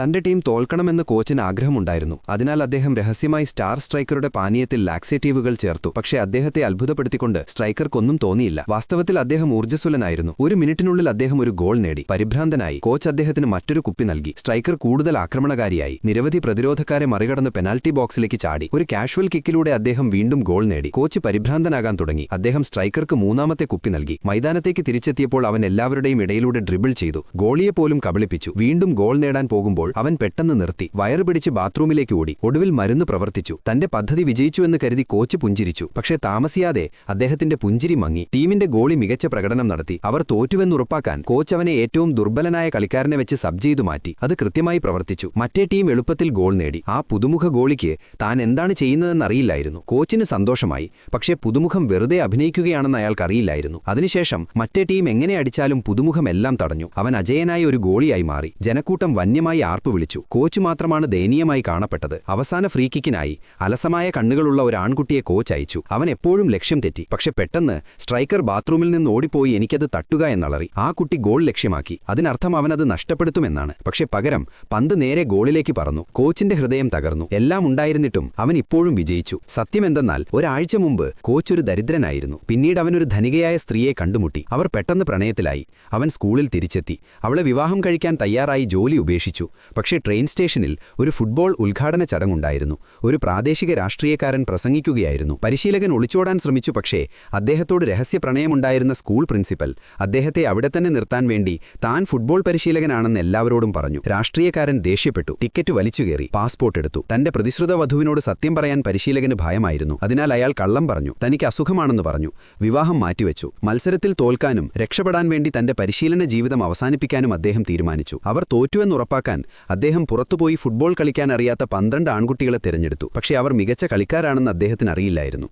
തന്റെ ടീം തോൽക്കണമെന്ന് കോച്ചിന് ആഗ്രഹമുണ്ടായിരുന്നു. അതിനാൽ അദ്ദേഹം രഹസ്യമായി സ്റ്റാർ സ്ട്രൈക്കറുടെ പാനീയത്തിൽ ലാക്സേറ്റീവുകൾ ചേർത്തു. പക്ഷേ അദ്ദേഹത്തെ അത്ഭുതപ്പെടുത്തിക്കൊണ്ട് സ്ട്രൈക്കർക്കൊന്നും തോന്നിയില്ല. വാസ്തവത്തിൽ അദ്ദേഹം ഊർജസ്വലനായിരുന്നു. ഒരു മിനിറ്റിനുള്ളിൽ അദ്ദേഹം ഒരു ഗോൾ നേടി. പരിഭ്രാന്തനായി കോച്ച് അദ്ദേഹത്തിന് മറ്റൊരു കുപ്പി നൽകി. സ്ട്രൈക്കർ കൂടുതൽ ആക്രമണകാരിയായി. നിരവധി പ്രതിരോധക്കാരെ മറികടന്ന് പെനാൽറ്റി ബോക്സിലേക്ക് ചാടി. ഒരു കാഷ്വൽ കിക്കിലൂടെ അദ്ദേഹം വീണ്ടും ഗോൾ നേടി. കോച്ച് പരിഭ്രാന്തനാകാൻ തുടങ്ങി. അദ്ദേഹം സ്ട്രൈക്കർക്ക് മൂന്നാമത്തെ കുപ്പി നൽകി. മൈതാനത്തേക്ക് തിരിച്ചെത്തിയപ്പോൾ അവൻ എല്ലാവരുടെയും ഇടയിലൂടെ ഡ്രിബിൾ ചെയ്തു. ഗോളിയെ പോലും കബളിപ്പിച്ചു. വീണ്ടും ഗോൾ നേടാൻ പോകുമ്പോൾ അവൻ പെട്ടെന്ന് നിർത്തി. വയറ് പിടിച്ച് ബാത്റൂമിലേക്ക് ഓടി. ഒടുവിൽ മരുന്ന് പ്രവർത്തിച്ചു. തന്റെ പദ്ധതി വിജയിച്ചുവെന്ന് കരുതി കോച്ച് പുഞ്ചിരിച്ചു. പക്ഷേ താമസിയാതെ അദ്ദേഹത്തിന്റെ പുഞ്ചിരി മങ്ങി. ടീമിന്റെ ഗോളി മികച്ച പ്രകടനം നടത്തി. അവർ തോറ്റുവെന്നുറപ്പാക്കാൻ കോച്ച് അവനെ ഏറ്റവും ദുർബലനായ കളിക്കാരനെ വെച്ച് സബ് ചെയ്തു മാറ്റി. അത് കൃത്യമായി പ്രവർത്തിച്ചു. മറ്റേ ടീം എളുപ്പത്തിൽ ഗോൾ നേടി. ആ പുതുമുഖ ഗോളിക്ക് താൻ എന്താണ് ചെയ്യുന്നതെന്നറിയില്ലായിരുന്നു കോച്ചിന് സന്തോഷമായി. പക്ഷേ പുതുമുഖം വെറുതെ അഭിനയിക്കുകയാണെന്ന് അയാൾക്കറിയില്ലായിരുന്നു അതിനുശേഷം മറ്റേ ടീം എങ്ങനെ അടിച്ചാലും പുതുമുഖം എല്ലാം തടഞ്ഞു. അവൻ അജയനായ ഒരു ഗോളിയായി മാറി. ജനക്കൂട്ടം വന്യമായി ആർപ്പ് വിളിച്ചു. കോച്ച് മാത്രമാണ് ദയനീയമായി കാണപ്പെട്ടത്. അവസാന ഫ്രീ കിക്കിനായി അലസമായ കണ്ണുകളുള്ള ഒരു ആൺകുട്ടിയെ കോച്ച് അയച്ചു. അവൻ എപ്പോഴും ലക്ഷ്യം തെറ്റി. പക്ഷെ പെട്ടെന്ന് സ്ട്രൈക്കർ ബാത്റൂമിൽ നിന്ന് ഓടിപ്പോയി എനിക്കത് തട്ടുക എന്നളറി. ആ കുട്ടി ഗോൾ ലക്ഷ്യമാക്കി. അതിനർത്ഥം അവനത് നഷ്ടപ്പെടുത്തുമെന്നാണ്. പക്ഷെ പകരം പന്ത് നേരെ ഗോളിലേക്ക് പറന്നു. കോച്ചിന്റെ ഹൃദയം തകർന്നു. എല്ലാം ഉണ്ടായിരുന്നിട്ടും അവൻ ഇപ്പോഴും വിജയിച്ചു. സത്യമെന്തെന്നാൽ ഒരാഴ്ച മുമ്പ് കോച്ച് ഒരു ദരിദ്രനായിരുന്നു. പിന്നീട് അവനൊരു ധനികയായ സ്ത്രീയെ കണ്ടുമുട്ടി. അവർ പെട്ടെന്ന് പ്രണയത്തിലായി. അവൻ സ്കൂളിൽ തിരിച്ചെത്തി. അവളെ വിവാഹം കഴിക്കാൻ തയ്യാറായി ജോലി ഉപേക്ഷിച്ചു. പക്ഷേ ട്രെയിൻ സ്റ്റേഷനിൽ ഒരു ഫുട്ബോൾ ഉദ്ഘാടന ചടങ്ങുണ്ടായിരുന്നു. ഒരു പ്രാദേശിക രാഷ്ട്രീയക്കാരൻ പ്രസംഗിക്കുകയായിരുന്നു. പരിശീലകൻ ഒളിച്ചോടാൻ ശ്രമിച്ചു പക്ഷേ അദ്ദേഹത്തോട് രഹസ്യ പ്രണയമുണ്ടായിരുന്ന സ്കൂൾ പ്രിൻസിപ്പൽ അദ്ദേഹത്തെ അവിടെ തന്നെ നിർത്താൻ വേണ്ടി താൻ ഫുട്ബോൾ പരിശീലകനാണെന്ന് എല്ലാവരോടും പറഞ്ഞു. രാഷ്ട്രീയക്കാരൻ ദേഷ്യപ്പെട്ടു. ടിക്കറ്റ് വലിച്ചുകയറി പാസ്പോർട്ട് എടുത്തു. തന്റെ പ്രതിശ്രുത വധുവിനോട് സത്യം പറയാൻ പരിശീലകന് ഭയമായിരുന്നു. അതിനാൽ അയാൾ കള്ളം പറഞ്ഞു. തനിക്ക് അസുഖമാണെന്ന് പറഞ്ഞു. വിവാഹം മാറ്റിവെച്ചു. മത്സരത്തിൽ തോൽക്കാനും രക്ഷപ്പെടാൻ വേണ്ടി തന്റെ പരിശീലന ജീവിതം അവസാനിപ്പിക്കാനും അദ്ദേഹം തീരുമാനിച്ചു. അവർ തോറ്റുവെന്നുറപ്പാക്കാൻ അദ്ദേഹം പുറത്തുപോയി ഫുട്ബോൾ കളിക്കാൻ അറിയാത്ത പന്ത്രണ്ട് ആൺകുട്ടികളെ തിരഞ്ഞെടുത്തു. പക്ഷേ അവർ മികച്ച കളിക്കാരാണെന്ന് അദ്ദേഹത്തിന് അറിയില്ലായിരുന്നു.